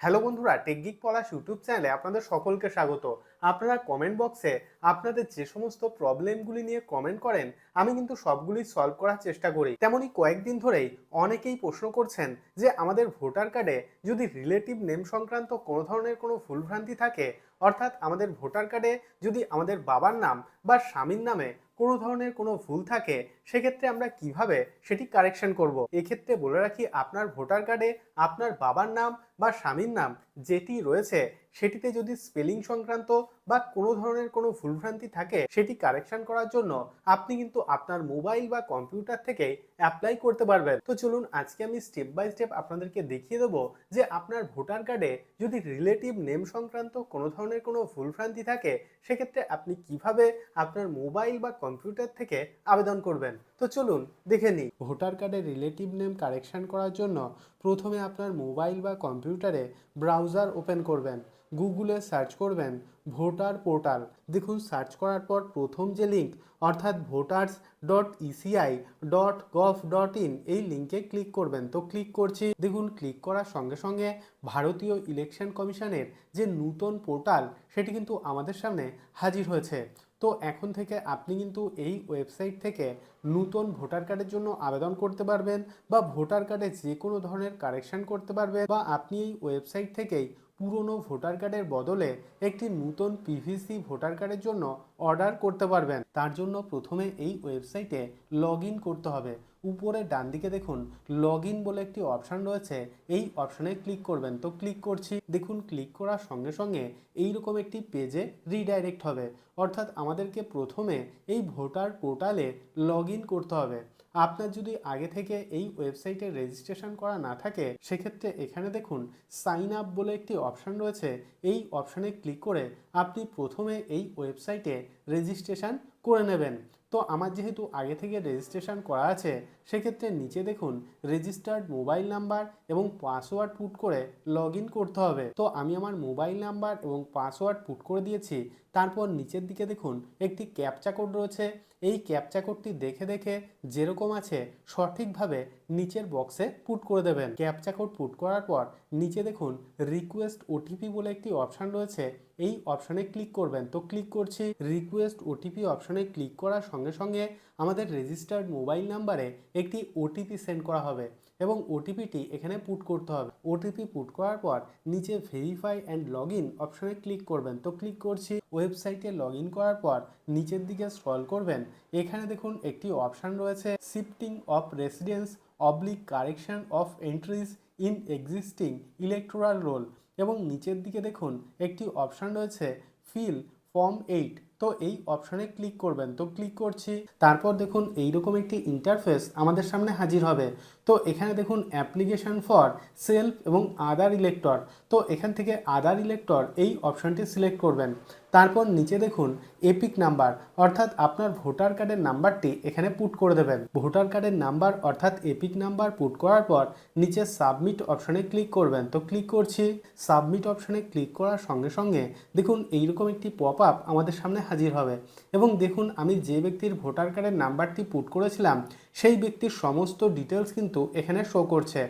Hello বন্ধুরা টেকগিক পলাশ YouTube চ্যানেলে আপনাদের সকলকে স্বাগত। আপনারা কমেন্ট বক্সে আপনাদের যে সমস্ত প্রবলেমগুলি নিয়ে কমেন্ট করেন, আমি কিন্তু সবগুলি সলভ করার চেষ্টা করি। তেমনই কয়েকদিন ধরেই অনেকেই প্রশ্ন করছেন যে আমাদের ভোটার কার্ডে যদি রিলেটিভ নেম সংক্রান্ত কোনো ধরনের কোনো ভুলভ্রান্তি থাকে, অর্থাৎ আমাদের ভোটার কার্ডে যদি আমাদের বাবার নাম বা স্বামীর নামে কোনো ধরনের কোনো ভুল থাকে, সেক্ষেত্রে আমরা কীভাবে সেটি কারেকশন করব? এক্ষেত্রে বলে রাখি, আপনার ভোটার কার্ডে আপনার বাবার নাম বা স্বামীর নাম যেটি রয়েছে সেটিতে যদি স্পেলিং সংক্রান্ত বা কোনো ধরনের কোনো ভুলভ্রান্তি থাকে, সেটি কারেকশন করার জন্য আপনি কিন্তু আপনার মোবাইল বা কম্পিউটার থেকেই অ্যাপ্লাই করতে পারবেন। তো চলুন আজকে আমি স্টেপ বাই স্টেপ আপনাদেরকে দেখিয়ে দেবো যে আপনার ভোটার কার্ডে যদি রিলেটিভ নেম সংক্রান্ত কোনো ধরনের কোনো ভুলভ্রান্তি থাকে, সেক্ষেত্রে আপনি কীভাবে আপনার মোবাইল বা কম্পিউটার থেকে আবেদন করবেন? তো চলুন দেখে নিই। ভোটার কার্ডে রিলেটিভ নেম কারেকশন করার জন্য প্রথমে আপনার মোবাইল বা কম্পিউটারে ব্রাউজার ওপেন করবেন, গুগলে সার্চ করবেন ভোটার পোর্টাল। দেখুন, সার্চ করার পর প্রথম যে লিঙ্ক, অর্থাৎ voters dot ECI dot gov dot in এই লিঙ্কে ক্লিক করবেন। তো ক্লিক করছি। দেখুন, ক্লিক করার সঙ্গে সঙ্গে ভারতীয় ইলেকশন কমিশনের যে নূতন পোর্টাল, সেটি কিন্তু আমাদের সামনে হাজির হয়েছে। তো এখন থেকে আপনি কিন্তু এই ওয়েবসাইট থেকে নতুন ভোটার কার্ডের জন্য আবেদন করতে পারবেন বা ভোটার কার্ডে যে কোনো ধরনের কারেকশান করতে পারবেন বা আপনি এই ওয়েবসাইট থেকেই পুরনো ভোটার কার্ডের বদলে একটি নূতন পিভিসি ভোটার কার্ডের জন্য অর্ডার করতে পারবেন। তার জন্য প্রথমে এই ওয়েবসাইটে লগ করতে হবে। উপরে ডান দিকে দেখুন লগ বলে একটি অপশান রয়েছে। এই অপশানে ক্লিক করবেন। তো ক্লিক করছি। দেখুন ক্লিক করার সঙ্গে সঙ্গে এইরকম একটি পেজে রিডাইরেক্ট হবে। অর্থাৎ আমাদেরকে প্রথমে এই ভোটার পোর্টালে লগ করতে হবে। আপনার যদি আগে থেকে এই ওয়েবসাইটে রেজিস্ট্রেশন করা না থাকে, সেক্ষেত্রে এখানে দেখুন সাইন আপ বলে একটি অপশান রয়েছে। এই অপশানে ক্লিক করে আপনি প্রথমে এই ওয়েবসাইটে রেজিস্ট্রেশন করে নেবেন। তো আমার যেহেতু আগে থেকে রেজিস্ট্রেশন করা আছে, সেক্ষেত্রে নিচে দেখুন রেজিস্টার্ড মোবাইল নাম্বার এবং পাসওয়ার্ড পুট করে লগ করতে হবে। তো আমি আমার মোবাইল নাম্বার এবং পাসওয়ার্ড পুট করে দিয়েছি। তারপর নিচের দিকে দেখুন, একটি ক্যাপচা কোড রয়েছে। এই ক্যাপচা কোডটি দেখে দেখে যেরকম আছে, সঠিকভাবে নিচের বক্সে পুট করে দেবেন। ক্যাপচা কোড পুট করার পর নিচে দেখুন রিকোয়েস্ট ওটিপি বলে একটি অপশান রয়েছে। এই অপশানে ক্লিক করবেন। তো ক্লিক করছি রিকোয়েস্ট ওটিপি অপশানে ক্লিক করার সঙ্গে সঙ্গে আমাদের রেজিস্টার্ড মোবাইল নাম্বারে একটি ওটিপি সেন্ড করা হবে। এবং ওটিপিটি এখানে পুট করতে হবে। ওটিপি পুট করার পর নিচে ভেরিফাই অ্যান্ড লগ ইন অপশানে ক্লিক করবেন। তো ক্লিক করছি ওয়েবসাইটে লগ ইন করার পর নিচের দিকে স্ক্রল করবেন। এখানে দেখুন একটি অপশান রয়েছে shifting of residence oblique correction of entries in existing electoral roll এবং নিচের দিকে দেখুন একটি অপশান রয়েছে ফিল ফর্ম এইট তো এই অপশনে ক্লিক করবেন। তো ক্লিক করছি, তারপর দেখুন এইরকম একটি ইন্টারফেস আমাদের সামনে হাজির হবে। তো এখানে দেখুন অ্যাপ্লিকেশান ফর সেলফ এবং আদার ইলেক্টর তো এখান থেকে আদার ইলেক্টর এই অপশানটি সিলেক্ট করবেন। তারপর নিচে দেখুন এপিক নাম্বার, অর্থাৎ আপনার ভোটার কার্ডের নাম্বারটি এখানে পুট করে দেবেন। ভোটার কার্ডের নাম্বার, অর্থাৎ এপিক নাম্বার পুট করার পর নিচে সাবমিট অপশানে ক্লিক করবেন। তো ক্লিক করছি। সাবমিট অপশানে ক্লিক করার সঙ্গে সঙ্গে দেখুন এইরকম একটি পপ আপ আমাদের সামনে হাজির হবে। এবং দেখুন আমি যে ব্যক্তির ভোটার কার্ডের নাম্বারটি পুট করেছিলাম সেই ব্যক্তির সমস্ত ডিটেলস কিন্তু এখানে শো করছে।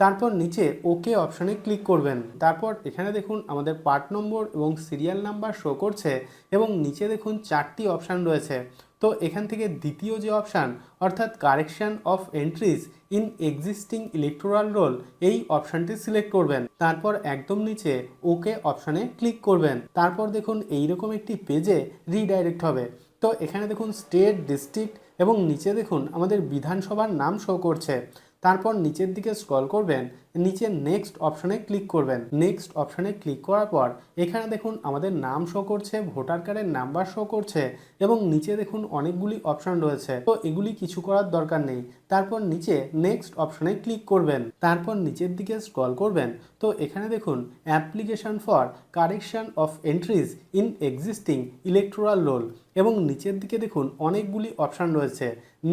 তারপর নিচে ওকে অপশানে ক্লিক করবেন। তারপর এখানে দেখুন আমাদের পার্ট নম্বর এবং সিরিয়াল নাম্বার শো করছে এবং নিচে দেখুন চারটি অপশান রয়েছে। তো এখান থেকে দ্বিতীয় যে অপশান অর্থাৎ correction of entries in existing electoral roll এই অপশানটি সিলেক্ট করবেন। তারপর একদম নিচে ওকে অপশানে ক্লিক করবেন। তারপর দেখুন এইরকম একটি পেজে রিডাইরেক্ট হবে। তো এখানে দেখুন স্টেট ডিস্ট্রিক্ট এবং নিচে দেখুন আমাদের বিধানসভার নাম শো করছে। তারপর নিচের দিকে স্ক্রল করবেন নিচে নেক্সট অপশানে ক্লিক করবেন। নেক্সট অপশানে ক্লিক করার পর এখানে দেখুন আমাদের নাম শো করছে ভোটার কার্ডের নাম্বার শো করছে এবং নিচে দেখুন অনেকগুলি অপশান রয়েছে। তো এগুলি কিছু করার দরকার নেই। তারপর নিচে নেক্সট অপশানে ক্লিক করবেন। তারপর নিচের দিকে স্ক্রল করবেন। তো এখানে দেখুন application for correction of entries in existing electoral roll এবং নিচের দিকে দেখুন অনেকগুলি অপশান রয়েছে।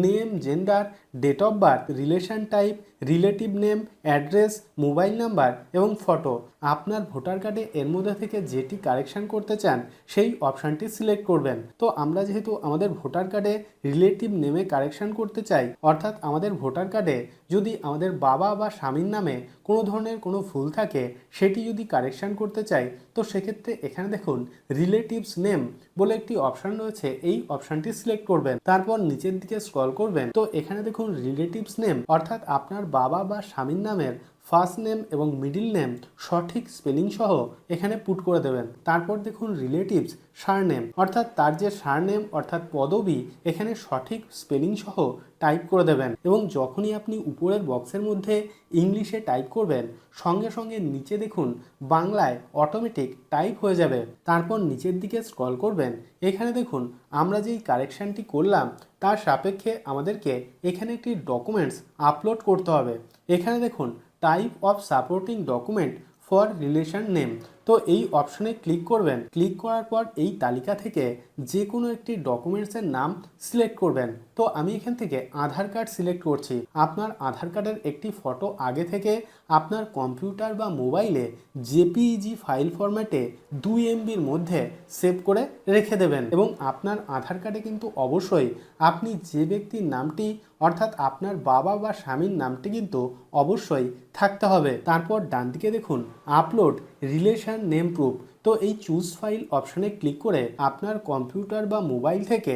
Name gender date of birth relation type relative name address mobile number এবং ফটো। আপনার ভোটার কার্ডে এর মধ্যে থেকে যেটি কারেকশন করতে চান, সেই অপশানটি সিলেক্ট করবেন। তো আমরা যেহেতু আমাদের ভোটার কার্ডে রিলেটিভ নেমে কারেকশন করতে চাই, অর্থাৎ আমাদের ভোটার কার্ডে যদি আমাদের বাবা বা স্বামীর নামে কোনো ধরনের কোনো ভুল থাকে, সেটি যদি কারেকশান করতে চাই, তো সেক্ষেত্রে এখানে দেখুন রিলেটিভস নেম বলে একটি অপশান রয়েছে, এই অপশানটি সিলেক্ট করবেন। তারপর নিচের দিকে স্ক্রল করবেন, তো এখানে দেখুন রিলেটিভস নেম অর্থাৎ আপনার বাবা বা স্বামীর নামের ফার্স্ট নেম এবং মিডিল নেম সঠিক স্পেলিং সহ এখানে পুট করে দেবেন। তারপর দেখুন রিলেটিভস, সারনেম, অর্থাৎ তার যে সারনেম অর্থাৎ পদবি, এখানে সঠিক স্পেলিং সহ টাইপ করে দেবেন এবং যখনই আপনি উপরের বক্সের মধ্যে ইংলিশে টাইপ করবেন, সঙ্গে সঙ্গে নিচে দেখুন বাংলায় অটোমেটিক টাইপ হয়ে যাবে। তারপর নিচের দিকে স্ক্রল করবেন। এখানে দেখুন আমরা যেই কারেকশানটি করলাম, তার সাপেক্ষে আমাদেরকে এখানে একটি ডকুমেন্টস আপলোড করতে হবে। এখানে দেখুন type of supporting document for relation name তো এই অপশনে ক্লিক করবেন। ক্লিক করার পর এই তালিকা থেকে যে কোনো একটি ডকুমেন্টসের নাম সিলেক্ট করবেন। তো আমি এখান থেকে আধার কার্ড সিলেক্ট করছি। আপনার আধার কার্ডের একটি ফটো আগে থেকে আপনার কম্পিউটার বা মোবাইলে জেপিইজি ফাইল ফরম্যাটে দুই এমবির মধ্যে সেভ করে রেখে দেবেন। এবং আপনার আধার কার্ডে কিন্তু অবশ্যই আপনি যে ব্যক্তির নামটি, অর্থাৎ আপনার বাবা বা স্বামীর নামটি কিন্তু অবশ্যই থাকতে হবে। তারপর ডান দিকে দেখুন আপলোড রিলেশন নেম প্রুফ তো এই চুজ ফাইল অপশনে ক্লিক করে আপনার কম্পিউটার বা মোবাইল থেকে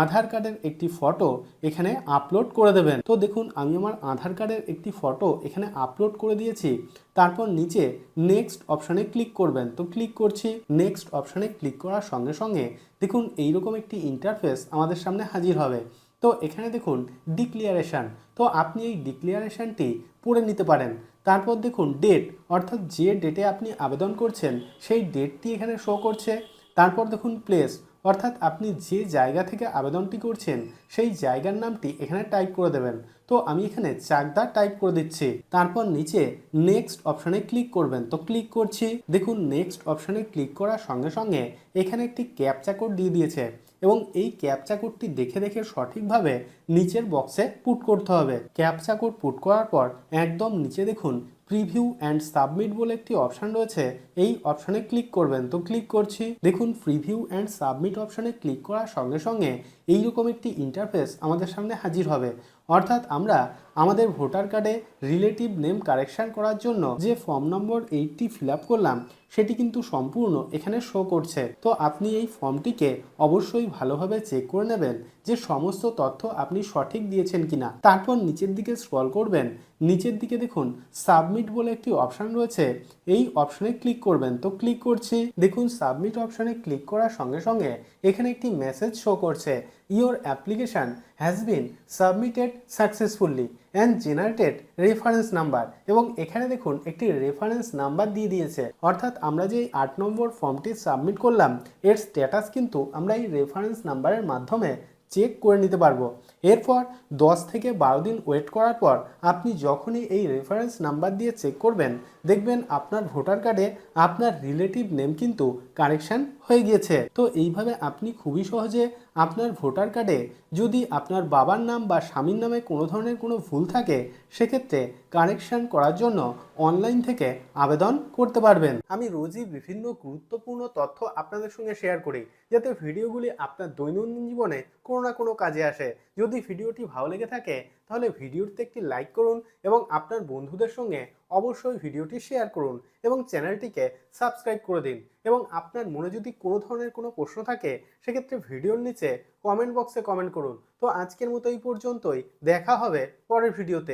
আধার কার্ডের একটি ফটো এখানে আপলোড করে দেবেন। তো দেখুন, আমি আমার আধার কার্ডের একটি ফটো এখানে আপলোড করে দিয়েছি। তারপর নিচে নেক্সট অপশনে ক্লিক করবেন। তো ক্লিক করছি নেক্সট অপশনে ক্লিক করার সঙ্গে সঙ্গে দেখুন, এইরকম একটি ইন্টারফেস আমাদের সামনে হাজির হবে। তো এখানে দেখুন ডিক্লিয়ারেশান তো আপনি এই ডিক্লিয়ারেশানটি পড়ে নিতে পারেন। তারপর দেখুন ডেট অর্থাৎ যে ডেটে আপনি আবেদন করছেন, সেই ডেটটি এখানে শো করছে। তারপর দেখুন প্লেস অর্থাৎ আপনি যে জায়গা থেকে আবেদনটি করছেন, সেই জায়গার নামটি এখানে টাইপ করে দেবেন। তো আমি এখানে চাকদা টাইপ করে দিচ্ছি। তারপর নিচে নেক্সট অপশানে ক্লিক করবেন। তো ক্লিক করছি। দেখুন, নেক্সট অপশানে ক্লিক করার সঙ্গে সঙ্গে এখানে একটি ক্যাপচা কোড দিয়ে দিয়েছে এবং এই ক্যাপচা কোডটি দেখে দেখে সঠিকভাবে নিচের বক্সে পুট করতে হবে। ক্যাপচা কোড পুট করার পর একদম নিচে দেখুন, প্রিভিউ অ্যান্ড সাবমিট বলে একটি অপশান রয়েছে। এই অপশানে ক্লিক করবেন। তো ক্লিক করছি। দেখুন প্রিভিউ অ্যান্ড সাবমিট অপশানে ক্লিক করার সঙ্গে সঙ্গে এইরকম একটি ইন্টারফেস আমাদের সামনে হাজির হবে। অর্থাৎ আমরা আমাদের ভোটার কার্ডে রিলেটিভ নেম কারেকশন করার জন্য যে ফর্ম নম্বর এইটটি ফিল করলাম, সেটি কিন্তু সম্পূর্ণ এখানে শো করছে। তো আপনি এই ফর্মটিকে অবশ্যই ভালোভাবে চেক করে নেবেন যে সমস্ত তথ্য আপনি সঠিক দিয়েছেন কিনা। তারপর নিচের দিকে স্ক্রল করবেন। নিচের দিকে দেখুন সাবমিট বলে একটি অপশান রয়েছে। এই অপশানে ক্লিক করবেন, তো ক্লিক করছি। দেখুন সাবমিট অপশানে ক্লিক করার সঙ্গে সঙ্গে এখানে একটি মেসেজ শো করছে। Your application has been submitted successfully and generated reference number এবং এখানে দেখুন, একটি রেফারেন্স নাম্বার দিয়ে দিয়েছে। অর্থাৎ আমরা যে আট নম্বর ফর্মটি সাবমিট করলাম, এর স্ট্যাটাস কিন্তু আমরা এই রেফারেন্স নাম্বারের মাধ্যমে চেক করে নিতে পারব। এরপর দশ থেকে বারো দিন ওয়েট করার পর আপনি যখনই এই রেফারেন্স নাম্বার দিয়ে চেক করবেন, দেখবেন আপনার ভোটার কার্ডে আপনার রিলেটিভ নেম কিন্তু কারেকশান হয়ে গিয়েছে। তো এইভাবে আপনি খুবই সহজে আপনার ভোটার কার্ডে যদি আপনার বাবার নাম বা স্বামীর নামে কোনো ধরনের কোনো ভুল থাকে, সেক্ষেত্রে কারেকশান করার জন্য অনলাইন থেকে আবেদন করতে পারবেন। আমি রোজই বিভিন্ন গুরুত্বপূর্ণ তথ্য আপনাদের সঙ্গে শেয়ার করি, যাতে ভিডিওগুলি আপনার দৈনন্দিন জীবনে কোনো না কোনো কাজে আসে। ভিডিওটি ভালো লেগে থাকে, তাহলে ভিডিওটিতে একটি লাইক করুন এবং আপনার বন্ধুদের সঙ্গে অবশ্যই ভিডিওটি শেয়ার করুন এবং চ্যানেলটিকে সাবস্ক্রাইব করে দিন এবং আপনার মনে যদি কোনো ধরনের কোনো প্রশ্ন থাকে, সেক্ষেত্রে ভিডিওর নিচে কমেন্ট বক্সে কমেন্ট করুন। তো আজকের মতো এই পর্যন্তই। দেখা হবে পরের ভিডিওতে।